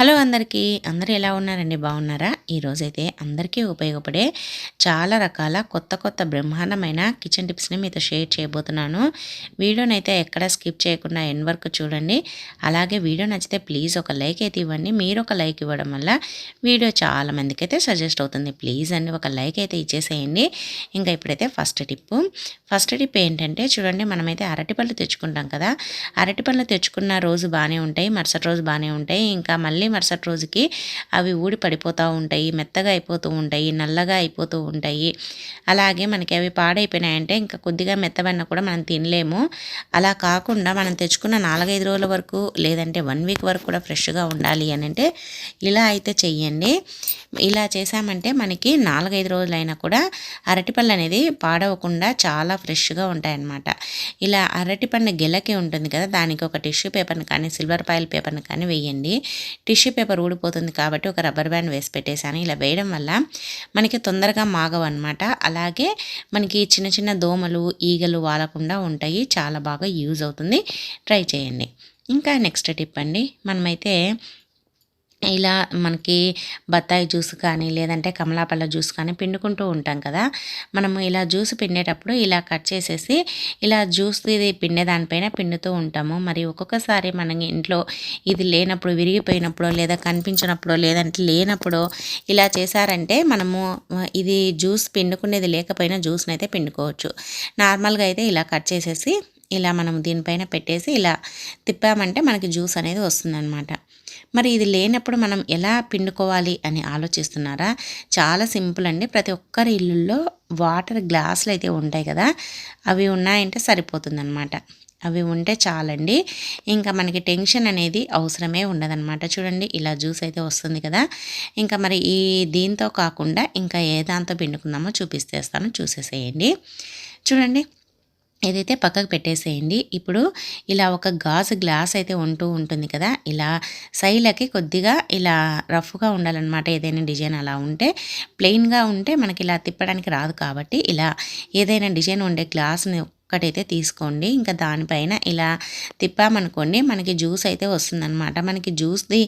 Hello అందరికీ. అందరూ ఎలా ఉన్నారండి? బాగున్నారా? ఈరోజైతే అందరికీ ఉపయోగపడే చాలా రకాల కొత్త కొత్త బ్రహ్మాండమైన కిచెన్ టిప్స్ని మీతో షేర్ చేయబోతున్నాను. వీడియోనైతే ఎక్కడ స్కిప్ చేయకుండా ఎన్ వరకు చూడండి. అలాగే వీడియో నచ్చితే ప్లీజ్ ఒక లైక్ అయితే ఇవ్వండి. మీరు ఒక లైక్ ఇవ్వడం వల్ల వీడియో చాలా మందికి అయితే సజెస్ట్ అవుతుంది. ప్లీజ్ అండి ఒక లైక్ అయితే ఇచ్చేసేయండి. ఇంకా ఇప్పుడైతే ఫస్ట్ టిప్ ఫస్ట్ టిప్ ఏంటంటే చూడండి మనమైతే అరటిపళ్ళు తెచ్చుకుంటాం కదా. అరటిపళ్ళు తెచ్చుకున్న రోజు బాగానే ఉంటాయి మరుసటి రోజు బాగానే ఉంటాయి. ఇంకా మళ్ళీ మరుసటి రోజుకి అవి ఊడి పడిపోతూ ఉంటాయి మెత్తగా అయిపోతూ ఉంటాయి నల్లగా అయిపోతూ ఉంటాయి. అలాగే మనకి అవి పాడైపోయినాయంటే ఇంకా కొద్దిగా మెత్తబడిన కూడా మనం తినలేము. అలా కాకుండా మనం తెచ్చుకున్న నాలుగైదు రోజుల వరకు లేదంటే వన్ వీక్ వరకు కూడా ఫ్రెష్గా ఉండాలి అని అంటే ఇలా అయితే చెయ్యండి. ఇలా చేసామంటే మనకి నాలుగైదు రోజులైనా కూడా అరటిపళ్ళు అనేది పాడవకుండా చాలా ఫ్రెష్గా ఉంటాయన్నమాట. ఇలా అరటిపండు గెలకి ఉంటుంది కదా దానికి ఒక టిష్యూ పేపర్ని కానీ సిల్వర్ పాయిల్ పేపర్ని కానీ వేయండి. టిష్యూ పేపర్ ఊడిపోతుంది కాబట్టి ఒక రబ్బర్ బ్యాండ్ వేసి పెట్టేశాను. ఇలా వేయడం వల్ల మనకి తొందరగా మాగవు అనమాట అలాగే మనకి చిన్న చిన్న దోమలు ఈగలు వాలకుండా ఉంటాయి. చాలా బాగా యూజ్ అవుతుంది. ట్రై చేయండి. ఇంకా నెక్స్ట్ టిప్ అండి. మనమైతే ఇలా మనకి బత్తాయి జ్యూస్ కానీ లేదంటే కమలాపల్ల జ్యూస్ కానీ పిండుకుంటూ ఉంటాం కదా. మనము ఇలా జ్యూస్ పిండేటప్పుడు ఇలా కట్ చేసేసి ఇలా జ్యూస్ ఇది పిండే దానిపైన పిండుతూ ఉంటాము. మరి ఒక్కొక్కసారి మన ఇంట్లో ఇది లేనప్పుడు విరిగిపోయినప్పుడు లేదా కనిపించినప్పుడు లేదంటే లేనప్పుడు ఇలా చేశారంటే మనము ఇది జ్యూస్ పిండుకునేది లేకపోయినా జ్యూస్ని అయితే పిండుకోవచ్చు. నార్మల్గా అయితే ఇలా కట్ చేసేసి ఇలా మనం దీనిపైన పెట్టేసి ఇలా తిప్పామంటే మనకి జ్యూస్ అనేది వస్తుందన్నమాట. మరి ఇది లేనప్పుడు మనం ఎలా పిండుకోవాలి అని ఆలోచిస్తున్నారా? చాలా సింపుల్ అండి. ప్రతి ఒక్కరి ఇల్లుల్లో వాటర్ గ్లాసులు అయితే ఉంటాయి కదా అవి ఉన్నాయంటే సరిపోతుందన్నమాట. అవి ఉంటే చాలండి. ఇంకా మనకి టెన్షన్ అనేది అవసరమే ఉండదన్నమాట. చూడండి ఇలా జ్యూస్ అయితే వస్తుంది కదా. ఇంకా మరి ఈ దీంతో కాకుండా ఇంకా ఏ దాంతో పిండుకుందామో చూపిస్తేస్తాను. చూసేసేయండి. చూడండి ఏదైతే పక్కకు పెట్టేసేయండి ఇప్పుడు ఇలా ఒక గాజు గ్లాస్ అయితే ఉంటూ ఉంటుంది కదా ఇలా సైలకి కొద్దిగా ఇలా రఫ్గా ఉండాలన్నమాట ఏదైనా డిజైన్ అలా ఉంటే. ప్లెయిన్గా ఉంటే మనకి ఇలా తిప్పడానికి రాదు కాబట్టి ఇలా ఏదైనా డిజైన్ ఉండే గ్లాస్ని ఒక్కటైతే తీసుకోండి. ఇంకా దానిపైన ఇలా తిప్పామనుకోండి మనకి జ్యూస్ అయితే వస్తుందన్నమాట. మనకి జ్యూస్ది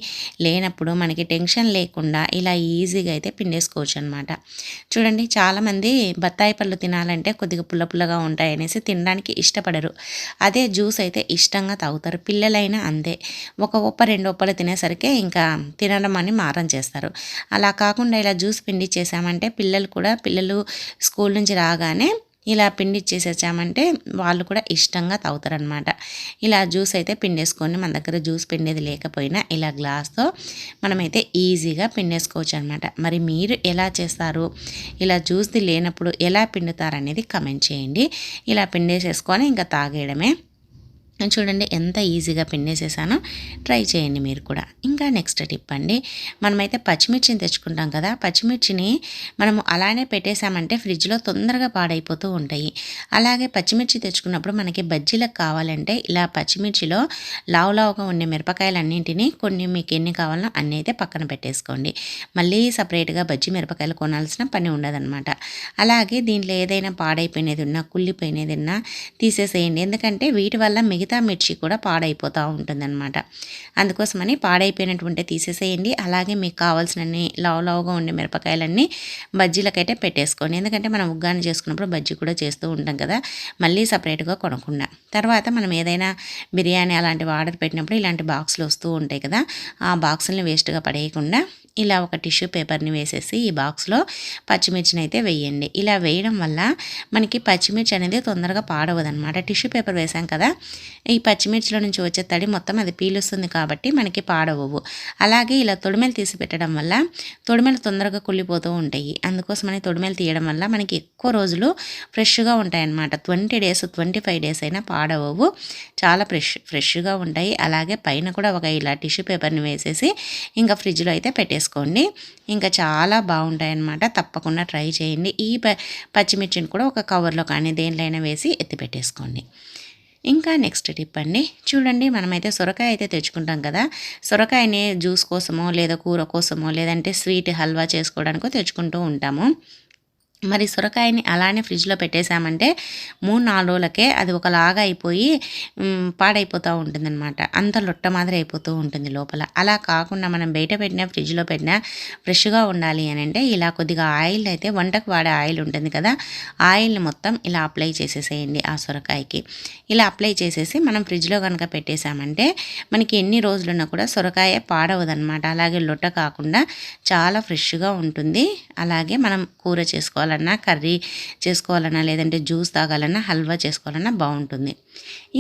లేనప్పుడు మనకి టెన్షన్ లేకుండా ఇలా ఈజీగా అయితే పిండేసుకోవచ్చు అనమాట చూడండి చాలామంది బత్తాయి పళ్ళు తినాలంటే కొద్దిగా పుల్ల పుల్లగా ఉంటాయనేసి తినడానికి ఇష్టపడరు. అదే జ్యూస్ అయితే ఇష్టంగా తాగుతారు. పిల్లలైనా అంతే. ఒక ఒప్ప రెండు ఒప్పలు తినేసరికి ఇంకా తినడం అని మారం చేస్తారు. అలా కాకుండా ఇలా జ్యూస్ పిండి చేసామంటే పిల్లలు కూడా పిల్లలు స్కూల్ నుంచి రాగానే ఇలా పిండి ఇచ్చేసేసామంటే వాళ్ళు కూడా ఇష్టంగా తాగుతారనమాట ఇలా జ్యూస్ అయితే పిండేసుకొని మన దగ్గర జ్యూస్ పిండేది లేకపోయినా ఇలా గ్లాస్తో మనమైతే ఈజీగా పిండేసుకోవచ్చు అనమాట మరి మీరు ఎలా చేస్తారు? ఇలా జ్యూస్ది లేనప్పుడు ఎలా పిండుతారనేది కమెంట్ చేయండి. ఇలా పిండేసేసుకొని ఇంకా తాగేయడమే చూడండి ఎంత ఈజీగా పిండేసేసానో. ట్రై చేయండి మీరు కూడా. ఇంకా నెక్స్ట్ టిప్ అండి. మనమైతే పచ్చిమిర్చిని తెచ్చుకుంటాం కదా. పచ్చిమిర్చిని మనం అలానే పెట్టేశామంటే ఫ్రిడ్జ్లో తొందరగా పాడైపోతూ ఉంటాయి. అలాగే పచ్చిమిర్చి తెచ్చుకున్నప్పుడు మనకి బజ్జీలకు కావాలంటే ఇలా పచ్చిమిర్చిలో లావు లావుగా ఉండే మిరపకాయలన్నింటినీ కొన్ని మీకు ఎన్ని కావాలో అన్నీ అయితే పక్కన పెట్టేసుకోండి. మళ్ళీ సపరేట్గా బజ్జి మిరపకాయలు కొనాల్సిన పని ఉండదన్నమాట. అలాగే దీంట్లో ఏదైనా పాడైపోయినది ఉన్నా కుళ్ళిపోయినది ఉన్నా తీసేసేయండి. ఎందుకంటే వీటి వల్ల మిగతా మిగతా మిర్చి కూడా పాడైపోతూ ఉంటుందన్నమాట. అందుకోసమని పాడైపోయినటువంటి తీసేసేయండి. అలాగే మీకు కావాల్సినన్ని లావు లావుగా ఉండే మిరపకాయలన్నీ బజ్జీలకైతే పెట్టేసుకోండి. ఎందుకంటే మనం ఉగ్గాని చేసుకున్నప్పుడు బజ్జీ కూడా చేస్తూ ఉంటాం కదా మళ్ళీ సపరేట్గా కొనకుండా. తర్వాత మనం ఏదైనా బిర్యానీ అలాంటివి ఆర్డర్ పెట్టినప్పుడు ఇలాంటి బాక్సులు వస్తూ ఉంటాయి కదా ఆ బాక్సుల్ని వేస్ట్గా పడేయకుండా ఇలా ఒక టిష్యూ పేపర్ని వేసేసి ఈ బాక్స్లో పచ్చిమిర్చిని అయితే వేయండి. ఇలా వేయడం వల్ల మనకి పచ్చిమిర్చి అనేది తొందరగా పాడవదనమాట టిష్యూ పేపర్ వేసాం కదా ఈ పచ్చిమిర్చిలో నుంచి వచ్చే తడి మొత్తం అది పీలుస్తుంది కాబట్టి మనకి పాడవవు. అలాగే ఇలా తొడిమెలు తీసి పెట్టడం వల్ల తొడిమెలు తొందరగా కుళ్ళిపోతూ ఉంటాయి. అందుకోసమని తొడిమెలు తీయడం వల్ల మనకి ఎక్కువ రోజులు ఫ్రెష్గా ఉంటాయి అన్నమాట twenty days twenty five days అయినా పాడవవు. చాలా ఫ్రెష్ ఫ్రెష్గా ఉంటాయి. అలాగే పైన కూడా ఒక ఇలా టిష్యూ పేపర్ని వేసేసి ఇంకా ఫ్రిడ్జ్లో అయితే చేసుకోండి ఇంకా చాలా బాగుంటాయి అన్నమాట తప్పకుండా ట్రై చేయండి. ఈ పచ్చిమిర్చిని కూడా ఒక కవర్లో కానీ దేంట్లో వేసి ఎత్తి పెట్టేసుకోండి. ఇంకా నెక్స్ట్ టిప్ అండి. చూడండి మనమైతే సొరకాయ అయితే తెచ్చుకుంటాం కదా. సొరకాయని జ్యూస్ కోసమో లేదా కూర కోసమో లేదంటే స్వీట్ హల్వా చేసుకోవడానికో తెచ్చుకుంటూ ఉంటాము. మరి సొరకాయని అలానే ఫ్రిడ్జ్లో పెట్టేశామంటే మూడు నాలుగు రోజులకే అది ఒకలాగా అయిపోయి పాడైపోతూ ఉంటుందన్నమాట. అంత లొట్ట మాదిరి అయిపోతూ ఉంటుంది లోపల. అలా కాకుండా మనం బయట పెట్టినా ఫ్రిడ్జ్లో పెట్టినా ఫ్రెష్గా ఉండాలి అని అంటే ఇలా కొద్దిగా ఆయిల్ అయితే వంటకు వాడే ఆయిల్ ఉంటుంది కదా ఆయిల్ని మొత్తం ఇలా అప్లై చేసేసేయండి ఆ సొరకాయకి. ఇలా అప్లై చేసేసి మనం ఫ్రిడ్జ్లో కనుక పెట్టేశామంటే మనకి ఎన్ని రోజులున్నా కూడా సొరకాయ పాడవదనమాట అలాగే లొట్ట కాకుండా చాలా ఫ్రెష్గా ఉంటుంది. అలాగే మనం కూర చేసుకోవాలి చేసుకోవాలన్నా కర్రీ చేసుకోవాలన్నా లేదంటే జ్యూస్ తాగాలన్నా హల్వా చేసుకోవాలన్నా బాగుంటుంది.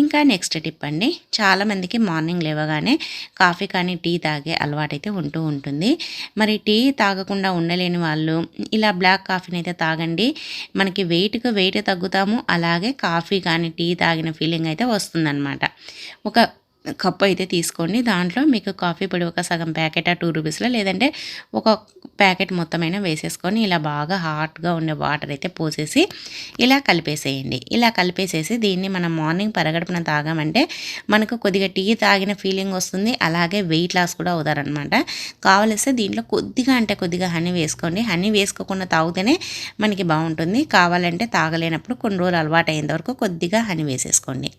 ఇంకా నెక్స్ట్ టిప్ అండి చాలామందికి మార్నింగ్ లేవగానే కాఫీ కానీ టీ తాగే అలవాటైతే ఉంటూ ఉంటుంది. మరి టీ తాగకుండా ఉండలేని వాళ్ళు ఇలా బ్లాక్ కాఫీని అయితే తాగండి. మనకి వెయిట్కి వెయిట్ తగ్గుతాము అలాగే కాఫీ కానీ టీ తాగిన ఫీలింగ్ అయితే వస్తుందన్నమాట. ఒక కప్పు అయితే తీసుకోండి. దాంట్లో మీకు కాఫీ పొడి ఒక సగం ప్యాకెట్ ఆ టూ రూపీస్లో లేదంటే ఒక ప్యాకెట్ మొత్తమైనా వేసేసుకొని ఇలా బాగా హాట్గా ఉండే వాటర్ అయితే పోసేసి ఇలా కలిపేసేయండి. ఇలా కలిపేసేసి దీన్ని మనం మార్నింగ్ పరగడుపున తాగామంటే మనకు కొద్దిగా టీ తాగిన ఫీలింగ్ వస్తుంది. అలాగే వెయిట్ లాస్ కూడా అవుతారనమాట. కావలిస్తే దీంట్లో కొద్దిగా అంటే కొద్దిగా హనీ వేసుకోండి. హనీ వేసుకోకుండా తాగితేనే మనకి బాగుంటుంది. కావాలంటే తాగలేనప్పుడు కొన్ని రోజులు అలవాటు అయ్యేంత వరకు కొద్దిగా హనీ వేసేసుకోండి.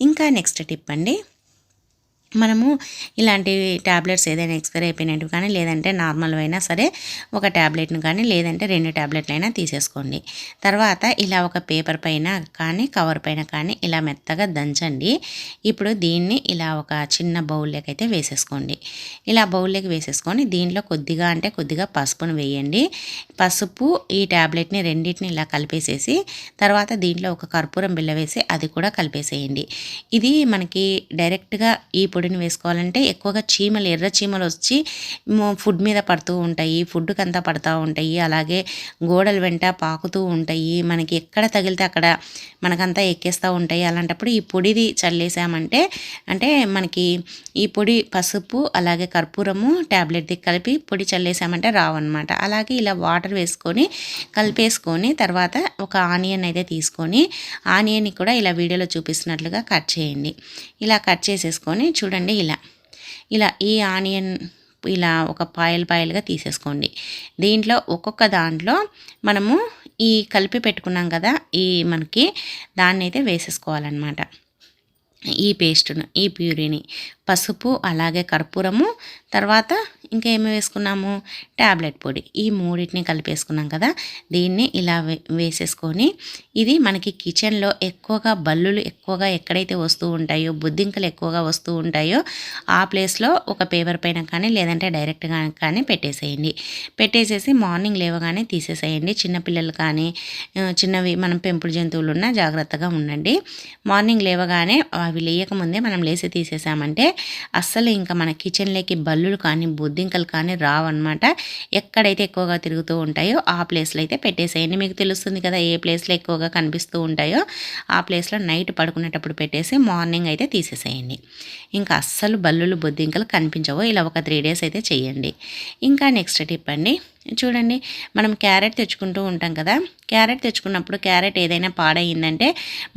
ఇంకా నెక్స్ట్ టిప్ అండి. మనము ఇలాంటి ట్యాబ్లెట్స్ ఏదైనా ఎక్స్పైర్ అయిపోయినట్టు కానీ లేదంటే నార్మల్ అయినా సరే ఒక ట్యాబ్లెట్ను కానీ లేదంటే రెండు ట్యాబ్లెట్లైనా తీసేసుకోండి. తర్వాత ఇలా ఒక పేపర్ పైన కానీ కవర్ పైన కానీ ఇలా మెత్తగా దంచండి. ఇప్పుడు దీన్ని ఇలా ఒక చిన్న బౌల్లోకి అయితే వేసేసుకోండి. ఇలా బౌల్లోకి వేసేసుకొని దీంట్లో కొద్దిగా అంటే కొద్దిగా పసుపును వేయండి. పసుపు ఈ ట్యాబ్లెట్ని రెండింటిని ఇలా కలిపేసేసి తర్వాత దీంట్లో ఒక కర్పూరం బిల్ల వేసి అది కూడా కలిపేసేయండి. ఇది మనకి డైరెక్ట్గా ఈ పొడిని వేసుకోవాలంటే ఎక్కువగా చీమలు ఎర్ర చీమలు వచ్చి ఫుడ్ మీద పడుతూ ఉంటాయి. ఫుడ్కి అంతా పడుతూ ఉంటాయి. అలాగే గోడల వెంట పాకుతూ ఉంటాయి. మనకి ఎక్కడ తగిలితే అక్కడ మనకంతా ఎక్కేస్తూ ఉంటాయి. అలాంటప్పుడు ఈ పొడిది చల్లేసామంటే అంటే మనకి ఈ పొడి పసుపు అలాగే కర్పూరము ట్యాబ్లెట్ది కలిపి పొడి చల్లేసామంటే రావన్నమాట. అలాగే ఇలా వాటర్ వేసుకొని కలిపేసుకొని తర్వాత ఒక ఆనియన్ అయితే తీసుకొని ఆనియన్ని కూడా ఇలా వీడియోలో చూపిస్తున్నట్లుగా కట్ చేయండి. ఇలా కట్ చేసేసుకొని చూడండి. చూడండి ఇలా. ఇలా ఈ ఆనియన్ ఇలా ఒక పాయలు పాయలుగా తీసేసుకోండి. దీంట్లో ఒక్కొక్క దాంట్లో మనము ఈ కలిపి పెట్టుకున్నాం కదా ఈ మనకి దాన్ని అయితే వేసేసుకోవాలన్నమాట. ఈ పేస్ట్ను ఈ ప్యూరీని పసుపు అలాగే కర్పూరము తర్వాత ఇంకా ఏమి వేసుకున్నాము? ట్యాబ్లెట్ పొడి. ఈ మూడింటిని కలిపేసుకున్నాం కదా. దీన్ని ఇలా వే వేసేసుకొని ఇది మనకి కిచెన్లో ఎక్కువగా బల్లులు ఎక్కువగా ఎక్కడైతే వస్తూ ఉంటాయో బుద్ధింకలు ఎక్కువగా వస్తూ ఉంటాయో ఆ ప్లేస్లో ఒక పేపర్ పైన కానీ లేదంటే డైరెక్ట్గా కానీ పెట్టేసేయండి. పెట్టేసేసి మార్నింగ్ లేవగానే తీసేసేయండి. చిన్నపిల్లలు కానీ చిన్నవి మనం పెంపుడు జంతువులు ఉన్నా జాగ్రత్తగా ఉండండి. మార్నింగ్ లేవగానే అవి లేయకముందే మనం లేసి తీసేసామంటే అస్సలు ఇంకా మన కిచెన్లోకి బల్లులు కానీ బొద్దింకలు కానీ రావన్నమాట. ఎక్కడైతే ఎక్కువగా తిరుగుతూ ఉంటాయో ఆ ప్లేస్లో అయితే పెట్టేసేయండి. మీకు తెలుస్తుంది కదా ఏ ప్లేస్లో ఎక్కువగా కనిపిస్తూ ఉంటాయో ఆ ప్లేస్లో నైట్ పడుకునేటప్పుడు పెట్టేసి మార్నింగ్ అయితే తీసేసేయండి. ఇంకా అస్సలు బల్లులు బొద్దింకలు కనిపించవు. ఇలా ఒక త్రీ డేస్ అయితే చేయండి. ఇంకా నెక్స్ట్ టిప్ అండి. చూడండి మనం క్యారెట్ తెచ్చుకుంటూ ఉంటాం కదా. క్యారెట్ తెచ్చుకున్నప్పుడు క్యారెట్ ఏదైనా పాడయిందంటే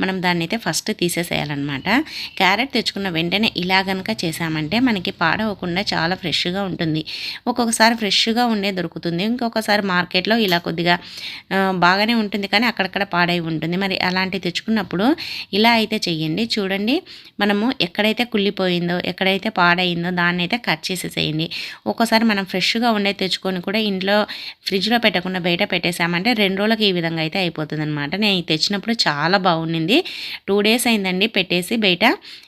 మనం దాన్ని అయితే ఫస్ట్ తీసేసేయాలన్నమాట. క్యారెట్ తెచ్చుకున్న వెంటనే ఇలా గనక చేసామంటే మనకి పాడవకుండా చాలా ఫ్రెష్గా ఉంటుంది. ఒక్కొక్కసారి ఫ్రెష్గా ఉండే దొరుకుతుంది. ఇంకొకసారి మార్కెట్లో ఇలా కొద్దిగా బాగానే ఉంటుంది కానీ అక్కడక్కడ పాడై ఉంటుంది. మరి అలాంటివి తెచ్చుకున్నప్పుడు ఇలా అయితే చెయ్యండి. చూడండి మనము ఎక్కడైతే కుళ్ళిపోయిందో ఎక్కడైతే పాడైందో దాన్ని అయితే కట్ చేసేసేయండి. ఒక్కోసారి మనం ఫ్రెష్గా ఉండే తెచ్చుకొని కూడా ఇంట్లో ఫ్రిడ్జ్లో పెట్టకుండా బయట పెట్టేసామంటే రెండు రోజులకి ఈ విధంగా అయితే అయిపోతుంది అనమాట నేను తెచ్చినప్పుడు చాలా బాగుండింది. టూ డేస్ అయిందండి పెట్టేసి బయట.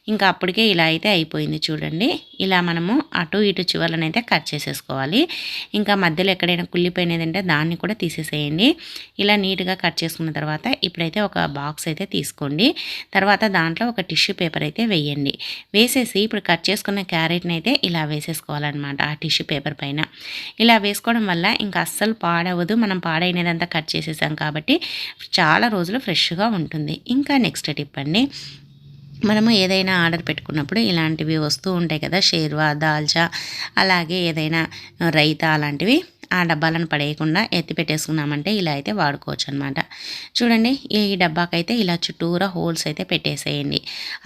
ఇంకా అప్పటికే ఇలా అయితే అయిపోయింది చూడండి. ఇలా మనము అటు ఇటు చివర్లనైతే కట్ చేసేసుకోవాలి. ఇంకా మధ్యలో ఎక్కడైనా కుళ్ళిపోయినదంటే దాన్ని కూడా తీసేసేయండి. ఇలా నీట్గా కట్ చేసుకున్న తర్వాత ఇప్పుడైతే ఒక బాక్స్ అయితే తీసుకోండి. తర్వాత దాంట్లో ఒక టిష్యూ పేపర్ అయితే వేయండి. వేసేసి ఇప్పుడు కట్ చేసుకున్న క్యారెట్ని అయితే ఇలా వేసేసుకోవాలన్నమాట ఆ టిష్యూ పేపర్ పైన. ఇలా వేసుకోవడం వల్ల ఇంకా అస్సలు పాడవదు. మనం పాడైనదంతా కట్ చేసేసాం కాబట్టి చాలా రోజులు ఫ్రెష్గా ఉంటుంది. ఇంకా నెక్స్ట్ టిప్ అండి. మనము ఏదైనా ఆర్డర్ పెట్టుకున్నప్పుడు ఇలాంటివి వస్తూ ఉంటాయి కదా షేర్వా దాల్చా అలాగే ఏదైనా రైతా అలాంటివి ఆ డబ్బాలను పడేయకుండా ఎత్తి పెట్టేసుకున్నామంటే ఇలా అయితే వాడుకోవచ్చు అనమాట చూడండి ఈ డబ్బాకైతే ఇలా చుట్టూరా హోల్స్ అయితే పెట్టేసేయండి.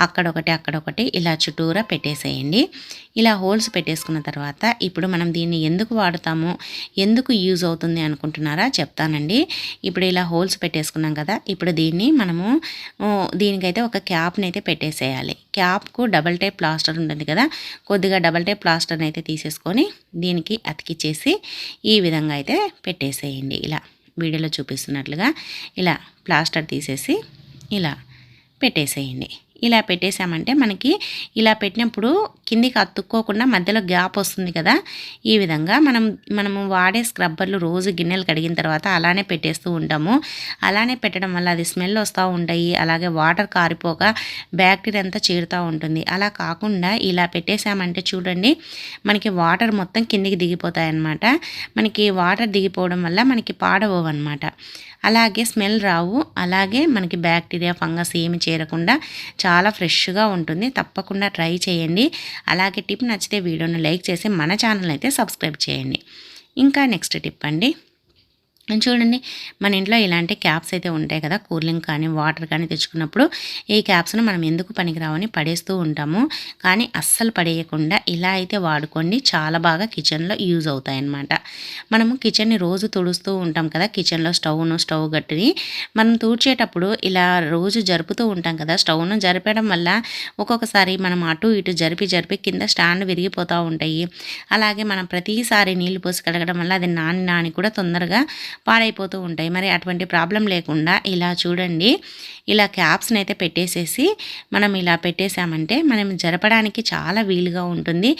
అక్కడొకటి అక్కడొకటి ఇలా చుట్టూరా పెట్టేసేయండి. ఇలా హోల్స్ పెట్టేసుకున్న తర్వాత ఇప్పుడు మనం దీన్ని ఎందుకు వాడతాము ఎందుకు యూజ్ అవుతుంది అనుకుంటున్నారా చెప్తానండి. ఇప్పుడు ఇలా హోల్స్ పెట్టేసుకున్నాం కదా ఇప్పుడు దీన్ని మనము దీనికైతే ఒక క్యాప్ని అయితే పెట్టేసేయాలి. క్యాప్కు డబల్ టైప్ ప్లాస్టర్ ఉంటుంది కదా కొద్దిగా డబల్ టైప్ ప్లాస్టర్ని అయితే తీసేసుకొని దీనికి అతికిచ్చేసి ఈ విధంగా అయితే పెట్టేసేయండి. ఇలా వీడియోలో చూపిస్తున్నట్లుగా ఇలా ప్లాస్టర్ తీసేసి ఇలా పెట్టేసేయండి. ఇలా పెట్టేసామంటే మనకి ఇలా పెట్టినప్పుడు కిందికి అతుక్కోకుండా మధ్యలో గ్యాప్ వస్తుంది కదా. ఈ విధంగా మనం మనము వాడే స్క్రబ్బర్లు రోజు గిన్నెలు కడిగిన తర్వాత అలానే పెట్టేస్తూ ఉంటాము. అలానే పెట్టడం వల్ల అది స్మెల్ వస్తూ ఉంటాయి అలాగే వాటర్ కారిపోక బ్యాక్టీరియా అంతా చేరుతూ ఉంటుంది. అలా కాకుండా ఇలా పెట్టేసామంటే చూడండి మనకి వాటర్ మొత్తం కిందికి దిగిపోతాయి అన్నమాట మనకి వాటర్ దిగిపోవడం వల్ల మనకి పాడవు అనమాట అలాగే స్మెల్ రావు అలాగే మనకి బ్యాక్టీరియా ఫంగస్ ఏమి చేరకుండా చాలా చాలా ఫ్రెష్గా ఉంటుంది. తప్పకుండా ట్రై చేయండి. అలాగే టిప్ నచ్చితే వీడియోను లైక్ చేసి మన ఛానల్ అయితే సబ్స్క్రైబ్ చేయండి. ఇంకా నెక్స్ట్ టిప్ అండి. చూడండి మన ఇంట్లో ఇలాంటి క్యాప్స్ అయితే ఉంటాయి కదా కూలింగ్ కానీ వాటర్ కానీ తెచ్చుకున్నప్పుడు ఈ క్యాప్స్ను మనం ఎందుకు పనికిరావని పడేస్తూ ఉంటాము. కానీ అస్సలు పడేయకుండా ఇలా అయితే వాడుకోండి చాలా బాగా కిచెన్లో యూజ్ అవుతాయి అన్నమాట మనము కిచెన్ని రోజు తుడుస్తూ ఉంటాం కదా కిచెన్లో స్టవ్ను స్టవ్ గట్టిని మనం తూడ్చేటప్పుడు ఇలా రోజు జరుపుతూ ఉంటాం కదా స్టవ్ను జరిపడం వల్ల ఒక్కొక్కసారి మనం అటు ఇటు జరిపి జరిపి కింద స్టాండ్ విరిగిపోతూ ఉంటాయి. అలాగే మనం ప్రతిసారి నీళ్ళు పోసి కడగడం వల్ల అది నాని నాని కూడా తొందరగా పాడైపోతూ ఉంటాయి. మరి అటువంటి ప్రాబ్లం లేకుండా ఇలా చూడండి. ఇలా క్యాప్స్ని అయితే పెట్టేసేసి మనం ఇలా పెట్టేసామంటే మనం జరపడానికి చాలా వీలుగా ఉంటుంది.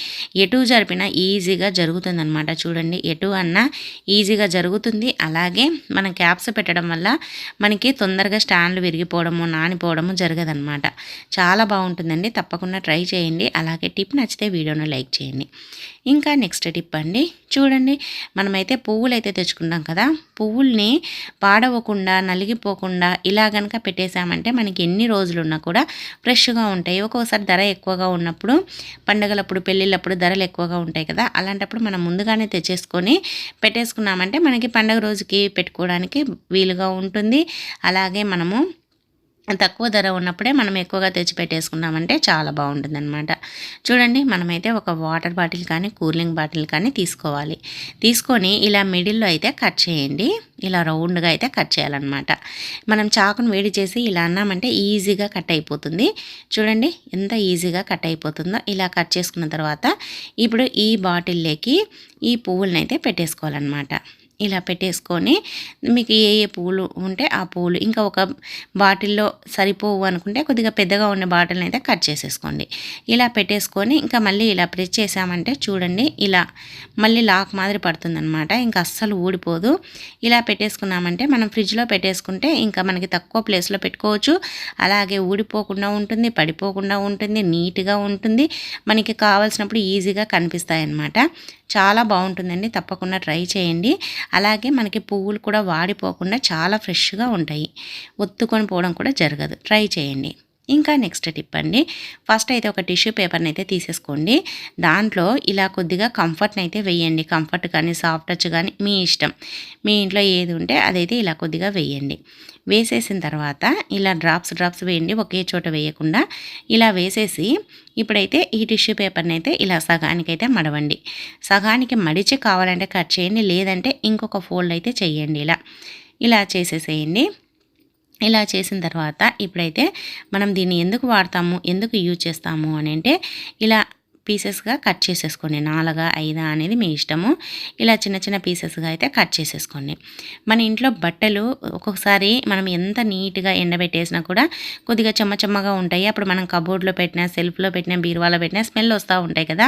ఎటు జరిపినా ఈజీగా జరుగుతుంది అనమాట చూడండి ఎటు అన్నా ఈజీగా జరుగుతుంది. అలాగే మనం క్యాప్స్ పెట్టడం వల్ల మనకి తొందరగా స్టాండ్లు విరిగిపోవడము నానిపోవడము జరగదనమాట చాలా బాగుంటుందండి. తప్పకుండా ట్రై చేయండి. అలాగే టిప్ నచ్చితే వీడియోను లైక్ చేయండి. ఇంకా నెక్స్ట్ టిప్ అండి. చూడండి మనమైతే పువ్వులు అయితే తెచ్చుకుంటాం కదా. పువ్వుల్ని పాడవకుండా నలిగిపోకుండా ఇలా కనుక పెట్టేశామంటే మనకి ఎన్ని రోజులున్నా కూడా ఫ్రెష్గా ఉంటాయి. ఒక్కొక్కసారి ధర ఎక్కువగా ఉన్నప్పుడు పండగలప్పుడు పెళ్ళిళ్ళప్పుడు ధరలు ఎక్కువగా ఉంటాయి కదా. అలాంటప్పుడు మనం ముందుగానే తెచ్చేసుకొని పెట్టేసుకున్నామంటే మనకి పండగ రోజుకి పెట్టుకోవడానికి వీలుగా ఉంటుంది. అలాగే మనము తక్కువ ధర ఉన్నప్పుడే మనం ఎక్కువగా తెచ్చి పెట్టేసుకున్నామంటే చాలా బాగుంటుంది అనమాట చూడండి మనమైతే ఒక వాటర్ బాటిల్ కానీ కూలింగ్ బాటిల్ కానీ తీసుకోవాలి. తీసుకొని ఇలా మిడిల్లో అయితే కట్ చేయండి. ఇలా రౌండ్గా అయితే కట్ చేయాలన్నమాట. మనం చాకును వేడి చేసి ఇలా అన్నామంటే ఈజీగా కట్ అయిపోతుంది. చూడండి ఎంత ఈజీగా కట్ అయిపోతుందో ఇలా కట్ చేసుకున్న తర్వాత ఇప్పుడు ఈ బాటిల్లోకి ఈ పువ్వులనైతే అయితే పెట్టేసుకోవాలన్నమాట. ఇలా పెట్టేసుకొని మీకు ఏ ఏ పువ్వులు ఉంటే ఆ పువ్వులు ఇంకా ఒక బాటిల్లో సరిపోవు అనుకుంటే కొద్దిగా పెద్దగా ఉన్న బాటిల్ని అయితే కట్ చేసేసుకోండి. ఇలా పెట్టేసుకొని ఇంకా మళ్ళీ ఇలా ప్రెస్ చేసామంటే చూడండి ఇలా మళ్ళీ లాక్ మాదిరి పడుతుందనమాట ఇంకా అస్సలు ఊడిపోదు. ఇలా పెట్టేసుకున్నామంటే మనం ఫ్రిడ్జ్లో పెట్టేసుకుంటే ఇంకా మనకి తక్కువ ప్లేస్లో పెట్టుకోవచ్చు. అలాగే ఊడిపోకుండా ఉంటుంది పడిపోకుండా ఉంటుంది నీట్గా ఉంటుంది మనకి కావాల్సినప్పుడు ఈజీగా కనిపిస్తాయి అన్నమాట చాలా బాగుంటుందండి తప్పకుండా ట్రై చేయండి. అలాగే మనకి పువ్వులు కూడా వాడిపోకుండా చాలా ఫ్రెష్గా ఉంటాయి. ఒత్తుకొని పోవడం కూడా జరగదు. ట్రై చేయండి. ఇంకా నెక్స్ట్ టిప్ అండి. ఫస్ట్ అయితే ఒక టిష్యూ పేపర్ని అయితే తీసేసుకోండి. దాంట్లో ఇలా కొద్దిగా కంఫర్ట్ని అయితే వేయండి. కంఫర్ట్ కానీ సాఫ్ట్ టచ్ కానీ మీ ఇష్టం. మీ ఇంట్లో ఏది ఉంటే అదైతే ఇలా కొద్దిగా వేయండి. వేసేసిన తర్వాత ఇలా డ్రాప్స్ డ్రాప్స్ వేయండి. ఒకే చోట వేయకుండా ఇలా వేసేసి ఇప్పుడైతే ఈ టిష్యూ పేపర్ని అయితే ఇలా సగానికైతే మడవండి. సగానికి మడిచి కావాలంటే కట్ చేయండి. లేదంటే ఇంకొక ఫోల్డ్ అయితే చేయండి ఇలా. ఇలా చేసేసేయండి. ఇలా చేసిన తర్వాత ఇప్పుడైతే మనం దీన్ని ఎందుకు వాడతాము ఎందుకు యూజ్ చేస్తాము అని అంటే ఇలా పీసెస్గా కట్ చేసేసుకోండి. నాలుగా ఐదా అనేది మీ ఇష్టము. ఇలా చిన్న చిన్న పీసెస్గా అయితే కట్ చేసేసుకోండి. మన ఇంట్లో బట్టలు ఒక్కొక్కసారి మనం ఎంత నీట్గా ఎండబెట్టేసినా కూడా కొద్దిగా చెమ్మ చెమ్మగా ఉంటాయి. అప్పుడు మనం కబోర్డ్లో పెట్టినా సెల్ఫ్లో పెట్టినా బీరువాలో పెట్టినా స్మెల్ వస్తూ ఉంటాయి కదా.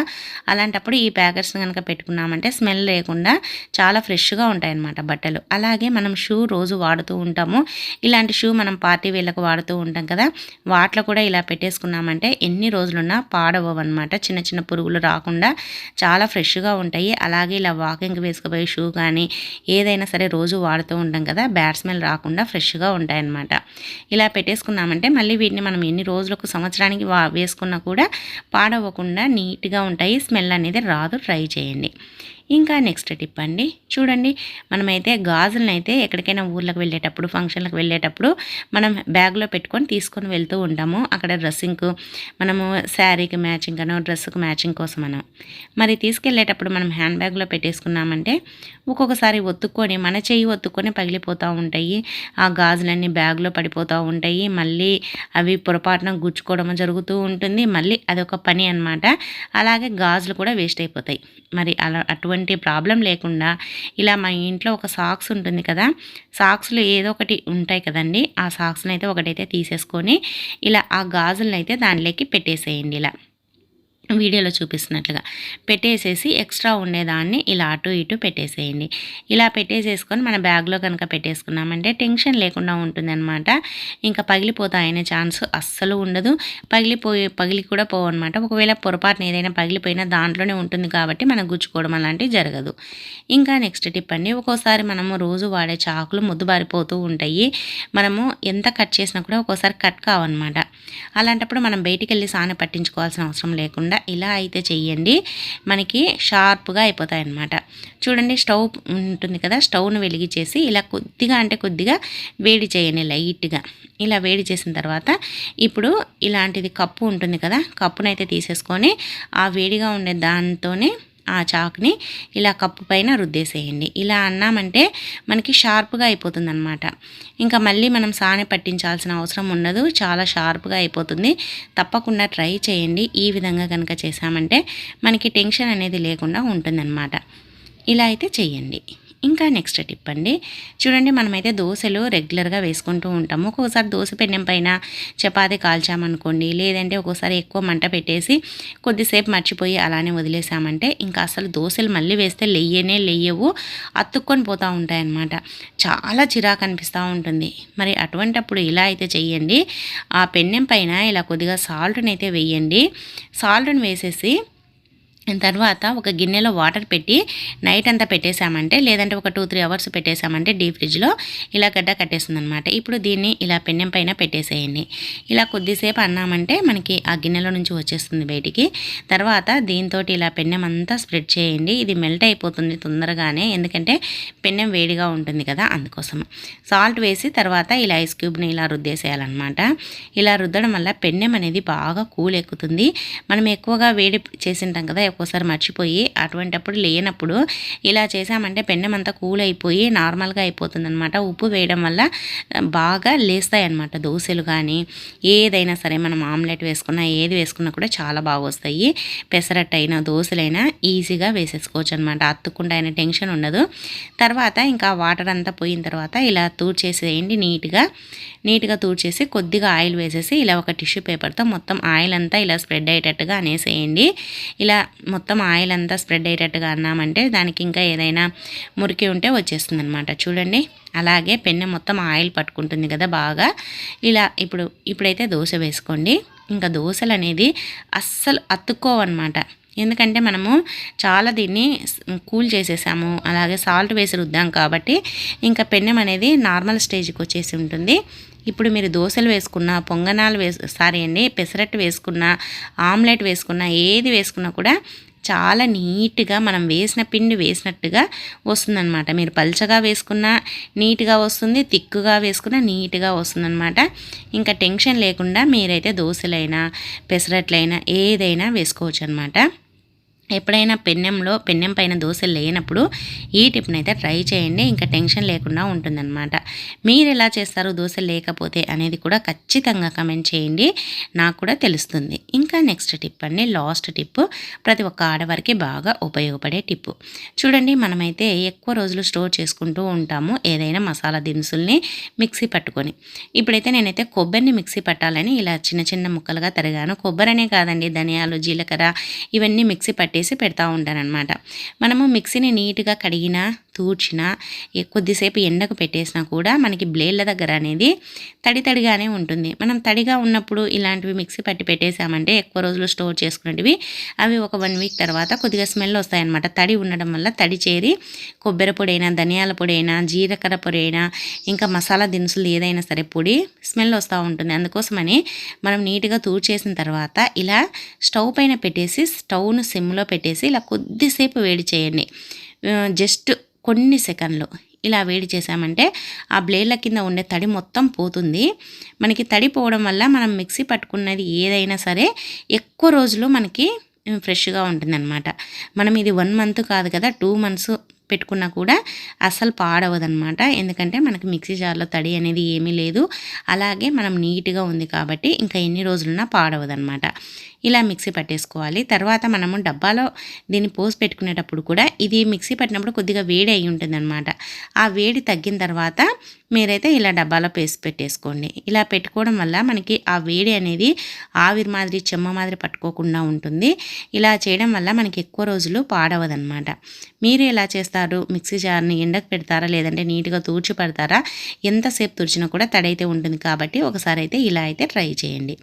అలాంటప్పుడు ఈ ప్యాకెట్స్ కనుక పెట్టుకున్నామంటే స్మెల్ లేకుండా చాలా ఫ్రెష్గా ఉంటాయి అన్నమాట బట్టలు. అలాగే మనం షూ రోజు వాడుతూ ఉంటాము. ఇలాంటి షూ మనం పార్టీ వేళ్ళకు వాడుతూ ఉంటాం కదా. వాటిలో కూడా ఇలా పెట్టేసుకున్నామంటే ఎన్ని రోజులున్నా పాడవన్నమాట చిన్న చిన్న చిన్న పురుగులు రాకుండా చాలా ఫ్రెష్గా ఉంటాయి. అలాగే ఇలా వాకింగ్ వేసుకుపోయే షూ కానీ ఏదైనా సరే రోజు వాడుతూ ఉంటాం కదా బ్యాడ్ స్మెల్ రాకుండా ఫ్రెష్గా ఉంటాయన్నమాట. ఇలా పెట్టేసుకున్నామంటే మళ్ళీ వీటిని మనం ఎన్ని రోజులకు సంవత్సరానికి వా వేసుకున్నా కూడా పాడవకుండా నీట్గా ఉంటాయి. స్మెల్ అనేది రాదు. ట్రై చేయండి. ఇంకా నెక్స్ట్ టిప్ అండి. చూడండి మనమైతే గాజులను అయితే ఎక్కడికైనా ఊర్లకు వెళ్ళేటప్పుడు ఫంక్షన్లకు వెళ్ళేటప్పుడు మనం బ్యాగ్లో పెట్టుకొని తీసుకొని వెళ్తూ ఉంటాము. అక్కడ డ్రెస్సింగ్కు మనము శారీకి మ్యాచింగ్ అను డ్రెస్సుకు మ్యాచింగ్ కోసం మనం మరి తీసుకెళ్ళేటప్పుడు మనం హ్యాండ్ బ్యాగ్లో పెట్టేసుకున్నామంటే ఒక్కొక్కసారి ఒత్తుకొని మన చెయ్యి ఒత్తుకొని పగిలిపోతూ ఉంటాయి. ఆ గాజులన్నీ బ్యాగ్లో పడిపోతూ ఉంటాయి. మళ్ళీ అవి పొరపాటున గుచ్చుకోవడం జరుగుతూ ఉంటుంది. మళ్ళీ అదొక పని అనమాట అలాగే గాజులు కూడా వేస్ట్ అయిపోతాయి. మరి అలా అటువంటి ప్రాబ్లం లేకుండా ఇలా మా ఇంట్లో ఒక సాక్స్ ఉంటుంది కదా సాక్స్లు ఏదో ఒకటి ఉంటాయి కదండి. ఆ సాక్స్ని అయితే ఒకటైతే తీసేసుకొని ఇలా ఆ గాజులను అయితే దానిలోకి పెట్టేసేయండి ఇలా. వీడియోలో చూపిస్తున్నట్లుగా పెట్టేసేసి ఎక్స్ట్రా ఉండేదాన్ని ఇలా అటు ఇటు పెట్టేసేయండి. ఇలా పెట్టేసేసుకొని మన బ్యాగ్లో కనుక పెట్టేసుకున్నామంటే టెన్షన్ లేకుండా ఉంటుందన్నమాట. ఇంకా పగిలిపోతాయనే ఛాన్స్ అస్సలు ఉండదు. పగిలిపోయి పగిలి కూడా పోవన్నమాట. ఒకవేళ పొరపాటున ఏదైనా పగిలిపోయినా దాంట్లోనే ఉంటుంది కాబట్టి మనం గుచ్చుకోవడం అలాంటివి జరగదు. ఇంకా నెక్స్ట్ టిప్ అండి. ఒక్కోసారి మనము రోజు వాడే చాకులు ముద్దుబారిపోతూ ఉంటాయి. మనము ఎంత కట్ చేసినా కూడా ఒక్కోసారి కట్ కావన్నమాట. అలాంటప్పుడు మనం బయటికి వెళ్ళి సాన పట్టించుకోవాల్సిన అవసరం లేకుండా ఇలా అయితే చెయ్యండి. మనకి షార్ప్గా అయిపోతాయి అన్నమాట చూడండి స్టవ్ ఉంటుంది కదా స్టవ్ను వెలిగించేసి ఇలా కొద్దిగా అంటే కొద్దిగా వేడి చేయండి లైట్గా. ఇలా వేడి చేసిన తర్వాత ఇప్పుడు ఇలాంటిది కప్పు ఉంటుంది కదా కప్పునైతే తీసేసుకొని ఆ వేడిగా ఉండే దాంతోనే ఆ చాక్ని ఇలా కప్పు పైన రుద్దేసేయండి. ఇలా అన్నామంటే మనకి షార్ప్గా అయిపోతుంది అనమాట ఇంకా మళ్ళీ మనం సానె పట్టించాల్సిన అవసరం ఉండదు. చాలా షార్ప్గా అయిపోతుంది. తప్పకుండా ట్రై చేయండి. ఈ విధంగా కనుక చేసామంటే మనకి టెన్షన్ అనేది లేకుండా ఉంటుందన్నమాట. ఇలా అయితే చేయండి. ఇంకా నెక్స్ట్ టిప్ అండి. చూడండి మనమైతే దోశలు రెగ్యులర్గా వేసుకుంటూ ఉంటాము. ఒక్కోసారి దోశ పెన్నెం పైన చపాతి కాల్చామనుకోండి లేదంటే ఒక్కోసారి ఎక్కువ మంట పెట్టేసి కొద్దిసేపు మర్చిపోయి అలానే వదిలేసామంటే ఇంకా అసలు దోశలు మళ్ళీ వేస్తే లెయ్యనే లెయ్యవు అతుక్కొని పోతూ ఉంటాయన్నమాట. చాలా చిరాకు అనిపిస్తూ ఉంటుంది. మరి అటువంటప్పుడు ఇలా అయితే చెయ్యండి. ఆ పెన్నెం పైన ఇలా కొద్దిగా సాల్ట్ని అయితే వేయండి. సాల్ట్ని వేసేసి తర్వాత ఒక గిన్నెలో వాటర్ పెట్టి నైట్ అంతా పెట్టేశామంటే లేదంటే ఒక టూ త్రీ అవర్స్ పెట్టేశామంటే డీప్ ఫ్రిడ్జ్లో ఇలా గడ్డ కట్టేస్తుంది అనమాట ఇప్పుడు దీన్ని ఇలా పెన్నెం పైన పెట్టేసేయండి. ఇలా కొద్దిసేపు అన్నామంటే మనకి ఆ గిన్నెలో నుంచి వచ్చేస్తుంది బయటికి. తర్వాత దీంతో ఇలా పెన్నెం అంతా స్ప్రెడ్ చేయండి. ఇది మెల్ట్ అయిపోతుంది తొందరగానే ఎందుకంటే పెన్నెం వేడిగా ఉంటుంది కదా అందుకోసం. సాల్ట్ వేసి తర్వాత ఇలా ఐస్ క్యూబ్ని ఇలా రుద్దేసేయాలన్నమాట. ఇలా రుద్దడం వల్ల పెన్నెం అనేది బాగా కూల్ ఎక్కుతుంది. మనం ఎక్కువగా వేడి చేసింటాం కదా ఒక్కోసారి మర్చిపోయి అటువంటప్పుడు లేనప్పుడు ఇలా చేసామంటే పెన్నెం అంతా కూల్ అయిపోయి నార్మల్గా అయిపోతుంది అనమాట ఉప్పు వేయడం వల్ల బాగా లేస్తాయి అనమాట దోశలు కానీ ఏదైనా సరే మనం ఆమ్లెట్ వేసుకున్నా ఏది వేసుకున్నా కూడా చాలా బాగా వస్తాయి. పెసరట్టు అయినా దోశలైనా ఈజీగా వేసేసుకోవచ్చు అనమాట అత్తుకుండా అయిన టెన్షన్ ఉండదు. తర్వాత ఇంకా వాటర్ అంతా పోయిన తర్వాత ఇలా తూడ్చేసేయండి నీట్గా. నీట్గా తూడ్చేసి కొద్దిగా ఆయిల్ వేసేసి ఇలా ఒక టిష్యూ పేపర్తో మొత్తం ఆయిల్ అంతా ఇలా స్ప్రెడ్ అయ్యేటట్టుగా అనేసేయండి. ఇలా మొత్తం ఆయిల్ అంతా స్ప్రెడ్ అయ్యేటట్టుగా అన్నామంటే దానికి ఇంకా ఏదైనా మురికి ఉంటే వచ్చేస్తుంది అనమాట చూడండి. అలాగే పెన్నె మొత్తం ఆయిల్ పట్టుకుంటుంది కదా బాగా. ఇలా ఇప్పుడు ఇప్పుడైతే దోశ వేసుకోండి. ఇంకా దోశలు అనేది అస్సలు అతుక్కోవన్నమాట. ఎందుకంటే మనము చాలా దీన్ని కూల్ చేసేసాము. అలాగే సాల్ట్ వేసి రుద్దాం కాబట్టి ఇంకా పెన్నెం అనేది నార్మల్ స్టేజ్కి వచ్చేసి ఉంటుంది. ఇప్పుడు మీరు దోశలు వేసుకున్నా పొంగనాలు వేసు సారీ అండి పెసరట్టు వేసుకున్నా ఆమ్లెట్ వేసుకున్నా ఏది వేసుకున్నా కూడా చాలా నీట్గా మనం వేసిన పిండి వేసినట్టుగా వస్తుందన్నమాట. మీరు పల్చగా వేసుకున్నా నీట్గా వస్తుంది తిక్కుగా వేసుకున్నా నీట్గా వస్తుందన్నమాట. ఇంకా టెన్షన్ లేకుండా మీరైతే దోశలైనా పెసరట్లైనా ఏదైనా వేసుకోవచ్చు అనమాట ఎప్పుడైనా పెన్నెంలో పెన్నెం పైన దోశలు లేనప్పుడు ఈ టిప్ని అయితే ట్రై చేయండి. ఇంకా టెన్షన్ లేకుండా ఉంటుందన్నమాట. మీరు ఎలా చేస్తారు దోశలు లేకపోతే అనేది కూడా ఖచ్చితంగా కమెంట్ చేయండి. నాకు కూడా తెలుస్తుంది. ఇంకా నెక్స్ట్ టిప్ అండి. Last tip. ప్రతి ఒక్క ఆడవారికి బాగా ఉపయోగపడే టిప్పు చూడండి మనమైతే ఎక్కువ రోజులు స్టోర్ చేసుకుంటూ ఉంటాము. ఏదైనా మసాలా దినుసుల్ని మిక్సీ పట్టుకొని. ఇప్పుడైతే నేనైతే కొబ్బరిని మిక్సీ పట్టాలని ఇలా చిన్న చిన్న ముక్కలుగా తరిగాను. కొబ్బరనే కాదండి ధనియాలు జీలకర్ర ఇవన్నీ మిక్సీ పట్టి పెట్టేసి పెడతా ఉంటానన్నమాట. మనము మిక్సీని నీట్గా కడిగినా తూడ్చినా కొద్దిసేపు ఎండకు పెట్టేసినా కూడా మనకి బ్లేడ్ల దగ్గర అనేది తడి తడిగానే ఉంటుంది. మనం తడిగా ఉన్నప్పుడు ఇలాంటివి మిక్సీ పట్టి పెట్టేసామంటే ఎక్కువ రోజులు స్టోర్ చేసుకునేటివి అవి ఒక వన్ వీక్ తర్వాత కొద్దిగా స్మెల్ వస్తాయన్నమాట. తడి ఉండడం వల్ల తడి చేరి కొబ్బరి పొడి అయినా ధనియాల పొడి అయినా జీలకర్ర పొడి అయినా ఇంకా మసాలా దినుసులు ఏదైనా సరే పొడి స్మెల్ వస్తూ ఉంటుంది. అందుకోసమని మనం నీట్గా తూడ్చేసిన తర్వాత ఇలా స్టవ్ పైన పెట్టేసి స్టవ్ను సిమ్లో పెట్టేసి ఇలా కొద్దిసేపు వేడి చేయండి. జస్ట్ కొన్ని సెకండ్లు. ఇలా వేడి చేసామంటే ఆ బ్లేడ్ల కింద ఉండే తడి మొత్తం పోతుంది. మనకి తడి పోవడం వల్ల మనం మిక్సీ పట్టుకున్నది ఏదైనా సరే ఎక్కువ రోజులు మనకి ఫ్రెష్గా ఉంటుందన్నమాట. మనం ఇది వన్ మంత్ కాదు కదా టూ మంత్స్ పెట్టుకున్నా కూడా అసలు పాడవదనమాట ఎందుకంటే మనకి మిక్సీ జార్లో తడి అనేది ఏమీ లేదు. అలాగే మనం నీట్గా ఉంది కాబట్టి ఇంకా ఎన్ని రోజులున్నా పాడవదనమాట ఇలా మిక్సీ పట్టేసుకోవాలి. తర్వాత మనము డబ్బాలో దీన్ని పోసి పెట్టుకునేటప్పుడు కూడా ఇది మిక్సీ పట్టినప్పుడు కొద్దిగా వేడి అయి ఉంటుందన్నమాట. ఆ వేడి తగ్గిన తర్వాత మీరైతే ఇలా డబ్బాలో పేసి పెట్టేసుకోండి. ఇలా పెట్టుకోవడం వల్ల మనకి ఆ వేడి అనేది ఆవిరి మాదిరి చెమ్మ మాదిరి పట్టుకోకుండా ఉంటుంది. ఇలా చేయడం వల్ల మనకి ఎక్కువ రోజులు పాడవదనమాట మీరు ఎలా చేస్తారు? మిక్సీ జార్ని ఎండకు పెడతారా? లేదంటే నీట్గా తూర్చి పెడతారా? ఎంతసేపు తుడిచినా కూడా తడైతే ఉంటుంది కాబట్టి ఒకసారి అయితే ఇలా అయితే ట్రై చేయండి.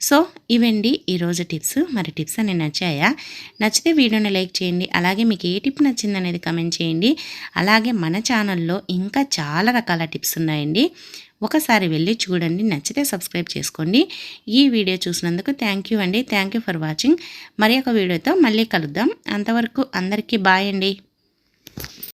సో ఇవండి ఈరోజు టిప్స్ మరి టిప్స్ అని నచ్చాయా? నచ్చితే వీడియోని లైక్ చేయండి. అలాగే మీకు ఏ టిప్ నచ్చింది అనేది కమెంట్ చేయండి. అలాగే మన ఛానల్లో ఇంకా చాలా రకాల టిప్స్ ఉన్నాయండి. ఒకసారి వెళ్ళి చూడండి. నచ్చితే సబ్స్క్రైబ్ చేసుకోండి. ఈ వీడియో చూసినందుకు థ్యాంక్ యూ అండి. థ్యాంక్ యూ ఫర్ వాచింగ్ మరి ఒక వీడియోతో మళ్ళీ కలుద్దాం. అంతవరకు అందరికీ బాయ్ అండి.